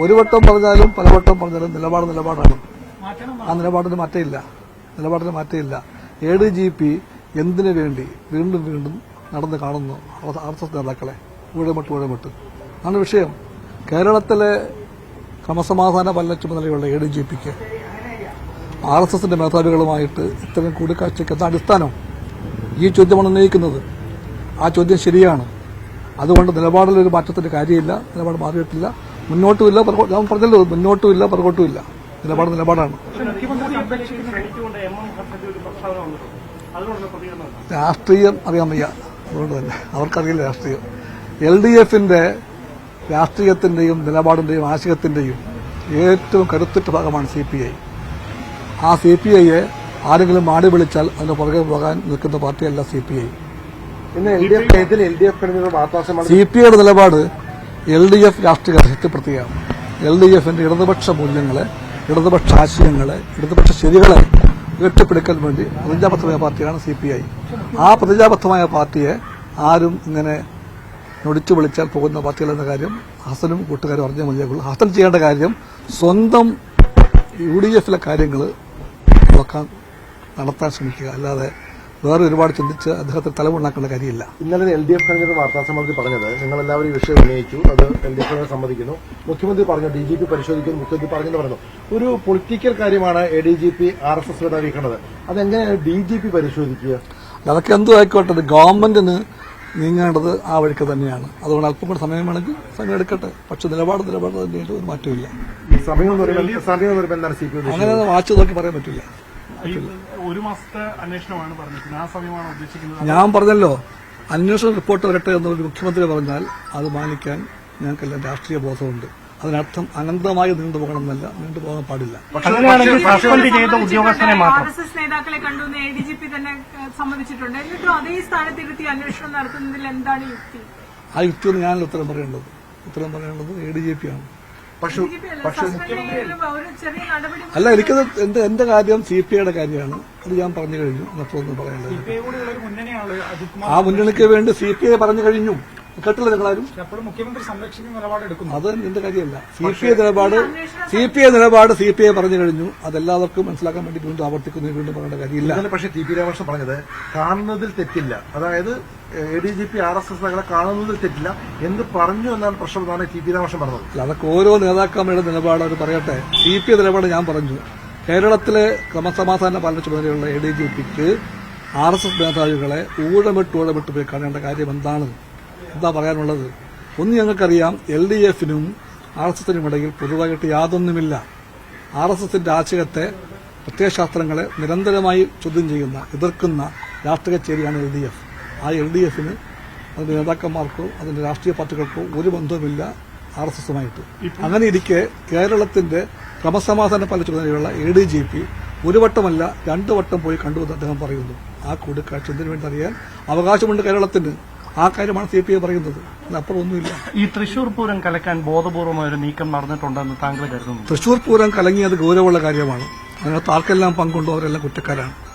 ഒരു വട്ടം പറഞ്ഞാലും പല വട്ടം പറഞ്ഞാലും നിലപാട് നിലപാടാണ്. ആ നിലപാടിന് മാറ്റമില്ല. നിലപാടിന് മാറ്റമില്ല. എ ഡി ജി പി എന്തിനു വേണ്ടി വീണ്ടും വീണ്ടും നടന്ന് കാണുന്നു? ആർ എസ് എസ് നേതാക്കളെ. ഊഴമിട്ട് ഊഴമിട്ട് അതാണ് വിഷയം. കേരളത്തിലെ ക്രമസമാധാന പല്ല ചുമതലയുള്ള എ ഡി ജി പിക്ക് ആർ എസ് എസിന്റെ മേധാവികളുമായിട്ട് ഇത്തരം കൂടിക്കാഴ്ചയ്ക്ക് എന്താ അടിസ്ഥാനം? ഈ ചോദ്യമാണ് ഉന്നയിക്കുന്നത്. ആ ചോദ്യം ശരിയാണ്. അതുകൊണ്ട് നിലപാടിലൊരു മാറ്റത്തിന്റെ കാര്യമില്ല. നിലപാട് മാറിയിട്ടില്ല. മുന്നോട്ടുമില്ല ഞാൻ പറഞ്ഞല്ലോ മുന്നോട്ടുമില്ല പുറകോട്ടുമില്ല. നിലപാട് നിലപാടാണ്? രാഷ്ട്രീയം അറിയാൻ വയ്യ. അതുകൊണ്ട് തന്നെ അവർക്കറിയില്ല രാഷ്ട്രീയം. എൽ ഡി എഫിന്റെ രാഷ്ട്രീയത്തിന്റെയും നിലപാടിന്റെയും ആശയത്തിന്റെയും ഏറ്റവും കരുത്തുറ്റ ഭാഗമാണ് സി പി ഐ. ആ സി പി ഐയെ ആരെങ്കിലും മാടി വിളിച്ചാൽ അതിന് പുറകെ പോകാൻ നിൽക്കുന്ന പാർട്ടിയല്ല C P I. C P ഐയുടെ നിലപാട് എൽ ഡി എഫ് രാഷ്ട്രീയ ശക്തിപ്പെടുത്തുകയാണ്. എൽ ഡി എഫിന്റെ ഇടതുപക്ഷ മൂല്യങ്ങളെ ഇടതുപക്ഷ ആശയങ്ങളെ ഇടതുപക്ഷ ശരികളെ ഉയർത്തിപ്പിടിക്കാൻ വേണ്ടി പ്രതിജ്ഞാബദ്ധമായ പാർട്ടിയാണ് സി പി ഐ. ആ പ്രതിജ്ഞാബദ്ധമായ പാർട്ടിയെ ആരും ഇങ്ങനെ നൊടിച്ചു വിളിച്ചാൽ പോകുന്ന പാർട്ടികളെന്ന കാര്യം ഹസനും കൂട്ടുകാരും അറിഞ്ഞാൽ മതിയാകുള്ളൂ. ഹസൻ ചെയ്യേണ്ട കാര്യം സ്വന്തം യു ഡി എഫിലെ കാര്യങ്ങൾ നടത്താൻ ശ്രമിക്കുക. അല്ലാതെ വേറെ ഒരുപാട് ചിന്തിച്ച് അദ്ദേഹത്തിന് തലമുണ്ടാക്കേണ്ട കാര്യമില്ല. ഇന്നലെ എൽ ഡി എഫ് കണിഞ്ഞ വാർത്താസമ്മേളനത്തിൽ പറഞ്ഞത് നിങ്ങൾ എല്ലാവരും ഈ വിഷയം ഉന്നയിച്ചു. അത് എൽ ഡി എഫ് സമ്മതിക്കുന്നു. മുഖ്യമന്ത്രി പറഞ്ഞു ഡി ജി പി പരിശോധിക്കുന്നു മുഖ്യമന്ത്രി പറഞ്ഞെന്ന് പറഞ്ഞു. ഒരു പൊളിറ്റിക്കൽ കാര്യമാണ് A D G P R S S അറിയിക്കുന്നത് അതെങ്ങനെയാണ് ഡി ജി പി പരിശോധിക്കുക? അതൊക്കെ എന്തോ ആയിക്കോട്ടെ ഗവൺമെന്റിന് നീങ്ങേണ്ടത് ആ വഴിക്ക് തന്നെയാണ്. അതുകൊണ്ട് അല്പം കൂടെ സമയം വേണമെങ്കിൽ സമയം എടുക്കട്ടെ. പക്ഷെ നിലപാട് നിലപാട് തന്നെയായിട്ട് ഒരു മാറ്റമില്ല അങ്ങനെ വാച്ച് നോക്കി പറയാൻ പറ്റില്ല. ഒരു മാസത്തെ അന്വേഷണമാണ് പറഞ്ഞിരിക്കുന്നത്. ആ സമയമാണ് ഉദ്ദേശിക്കുന്നത് ഞാൻ പറഞ്ഞല്ലോ അന്വേഷണ റിപ്പോർട്ട് വരട്ടെ എന്ന് ഒരു മുഖ്യമന്ത്രി പറഞ്ഞാൽ അത് മാനിക്കാൻ ഞങ്ങൾക്കെല്ലാം രാഷ്ട്രീയ ബോധമുണ്ട്. അതിനർത്ഥം അനന്തമായി നീണ്ടുപോകണം എന്നല്ല നീണ്ടുപോകാൻ പാടില്ല. അങ്ങനെയാണെങ്കിൽ സസ്പെൻഡ് ചെയ്ത ഉദ്യോഗസ്ഥനെ മാത്രം. ആർ എസ് എസ് നേതാക്കളെ കണ്ടുവന്ന് എ ഡി ജി പി തന്നെ സമ്മതിച്ചിട്ടുണ്ട്. എന്നിട്ടും അതേ സ്ഥാനത്തിരുത്തി അന്വേഷണം നടത്തുന്നതിൽ എന്താണ് യുക്തി? ആ യുക്തിയൊന്നും ഞാനല്ല ഉത്തരം പറയേണ്ടത്. ഉത്തരം പറയേണ്ടത് എ ഡി ജി പി ആണ്. പക്ഷേ ഡി ജി പി അല്ല ഒരു ചെറിയ നടപടി അല്ല എനിക്കത് എന്റെ എന്റെ കാര്യം സി പി ഐയുടെ കാര്യമാണ്. അത് ഞാൻ പറഞ്ഞു കഴിഞ്ഞു. എന്നൊന്നും പറയേണ്ടത് ആ മുന്നണിക്ക് വേണ്ടി സി പി ഐ പറഞ്ഞു കഴിഞ്ഞു. കേട്ടില്ല നിങ്ങളാരും? അപ്പോഴും മുഖ്യമന്ത്രി സംരക്ഷിക്കുന്ന നിലപാടെടുക്കുന്നു അത് എന്റെ കാര്യമല്ല. സി പി ഐ നിലപാട് സി പി ഐ നിലപാട് സി പി ഐ പറഞ്ഞു കഴിഞ്ഞു. അതെല്ലാവർക്കും മനസ്സിലാക്കാൻ വേണ്ടി വീണ്ടും ആവർത്തിക്കുന്നു. വീണ്ടും പറയേണ്ട കാര്യമില്ല. പക്ഷേ ടി പി രാമകൃഷ്ണൻ പറഞ്ഞത് കാണുന്നതിൽ തെറ്റില്ല. അതായത് A D G P R S S നേതാക്കളെ കാണുന്നതിൽ തെറ്റില്ല. എന്ന് പറഞ്ഞു എന്നാണ് പ്രശ്നം എന്നാണ് ടി പി രാമകൃഷ്ണൻ പറഞ്ഞത്. അല്ല, അതൊക്കെ ഓരോ നേതാക്കന്മാരുടെ നിലപാട് അവർ പറയട്ടെ. സി പി ഐ നിലപാട് ഞാൻ പറഞ്ഞു. കേരളത്തിലെ ക്രമസമാധാന പാലന ചുമതലയുള്ള എ ഡി ജി പിക്ക് ആർ എസ് എസ് മേധാവികളെ ഊഴമിട്ട് ഊഴമിട്ട് പോയി കാണേണ്ട കാര്യം എന്താണ്? എന്താ പറയാനുള്ളത്. ഒന്ന് ഞങ്ങൾക്കറിയാം എൽ ഡി എഫിനും ആർ എസ് എസിനും ഇടയിൽ പൊതുവായിട്ട് യാതൊന്നുമില്ല. ആർ എസ് എസിന്റെ ആശയത്തെ പ്രത്യയശാസ്ത്രങ്ങളെ നിരന്തരമായി ചോദ്യം ചെയ്യുന്ന എതിർക്കുന്ന രാഷ്ട്രീയ ചേരിയാണ് എൽ ഡി എഫ്. ആ എൽ ഡി എഫിന് അതിന്റെ നേതാക്കന്മാർക്കോ അതിന്റെ രാഷ്ട്രീയ പാർട്ടികൾക്കോ ഒരു ബന്ധവുമില്ല ആർ എസ് എസുമായിട്ട്. അങ്ങനെ ഇരിക്കെ കേരളത്തിന്റെ ക്രമസമാധാന പാലന ചുമതലയുള്ള എ ഡി ജി പി ഒരു വട്ടമല്ല രണ്ടു വട്ടം പോയി കണ്ടുവെന്ന് അദ്ദേഹം പറയുന്നു. ആ കൂടിക്കാഴ്ച എന്തിനു വേണ്ടി അറിയാൻ അവകാശമുണ്ട് കേരളത്തിന്? ആ കാര്യമാണ് സി പി ഐ പറയുന്നത്. അപ്പുറമൊന്നുമില്ല. ഈ തൃശൂർ പൂരം കലക്കാൻ ബോധപൂർവമായ ഒരു നീക്കം നടന്നിട്ടുണ്ടെന്ന് താങ്കൾ കരുതുന്നു. തൃശൂർ പൂരം കലങ്ങിയത് ഗൗരവമുള്ള കാര്യമാണ്. അതിനകത്ത് ആർക്കെല്ലാം പങ്കുണ്ടോ അവരെല്ലാം കുറ്റക്കാരാണ്.